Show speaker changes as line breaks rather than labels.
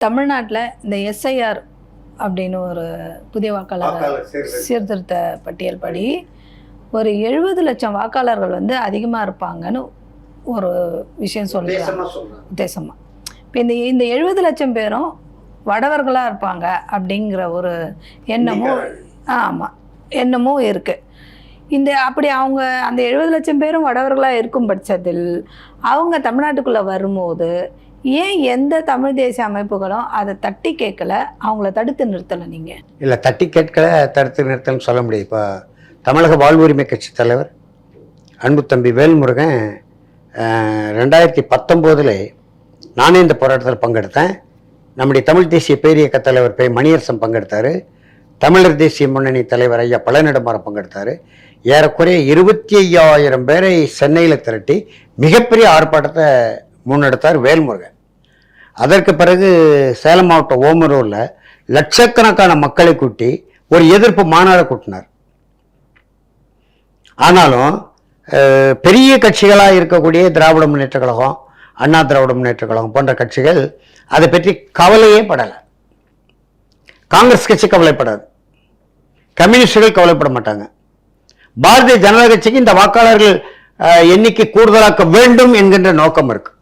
தமிழ்நாட்டில் இந்த எஸ்ஐஆர் அப்படின்னு ஒரு புதிய வாக்காளர்
சீர்திருத்த-
பட்டியல் படி ஒரு எழுபது லட்சம் வாக்காளர்கள் வந்து அதிகமாக இருப்பாங்கன்னு ஒரு விஷயம்
சொல்றேன்
உத்தேசமாக இப்போ இந்த இந்த எழுபது லட்சம் பேரும் வடவர்களாக இருப்பாங்க அப்படிங்கிற ஒரு எண்ணமும் ஆமாம் எண்ணமும் இருக்குது இந்த அப்படி அவங்க அந்த எழுபது லட்சம் பேரும் வடவர்களாக இருக்கும் பட்சத்தில் அவங்க தமிழ்நாட்டுக்குள்ளே வரும்போது ஏன் எந்த தமிழ் தேசிய அமைப்புகளும் அதை தட்டி கேட்கல? அவங்கள தடுத்து நிறுத்தலை நீங்கள்
இல்லை தட்டி கேட்கல தடுத்து நிறுத்தலன்னு சொல்ல முடியும் இப்போ தமிழக வாழ்வுரிமை கட்சி தலைவர் அன்பு தம்பி வேல்முருகன் ரெண்டாயிரத்தி பத்தொம்போதில் நானே இந்த போராட்டத்தில் பங்கெடுத்தேன். நம்முடைய தமிழ் தேசிய பேரியக்க தலைவர் பே மணியரசன் பங்கெடுத்தார். தமிழர் தேசிய முன்னணி தலைவர் ஐயா பழனிடமாரம் பங்கெடுத்தார். ஏறக்குறைய இருபத்தி ஐயாயிரம் பேரை சென்னையில் திரட்டி மிகப்பெரிய ஆர்ப்பாட்டத்தை முன்னெடுத்தார் வேல்முருகன். அதற்கு பிறகு சேலம் மாவட்டம் ஓமரூரில் லட்சக்கணக்கான மக்களை கூட்டி ஒரு எதிர்ப்பு மாநாடு கூட்டினார். ஆனாலும் பெரிய கட்சிகளாக இருக்கக்கூடிய திராவிட முன்னேற்ற கழகம் அண்ணா திராவிட முன்னேற்ற கழகம் போன்ற கட்சிகள் அதை பற்றி கவலையே படலை. காங்கிரஸ் கட்சி கவலைப்படாது. கம்யூனிஸ்டுகள் கவலைப்பட மாட்டாங்க. பாரதிய ஜனதா கட்சிக்கு இந்த வாக்காளர்கள் எண்ணிக்கை கூடுதலாக்க வேண்டும் என்கின்ற நோக்கம் இருக்கு.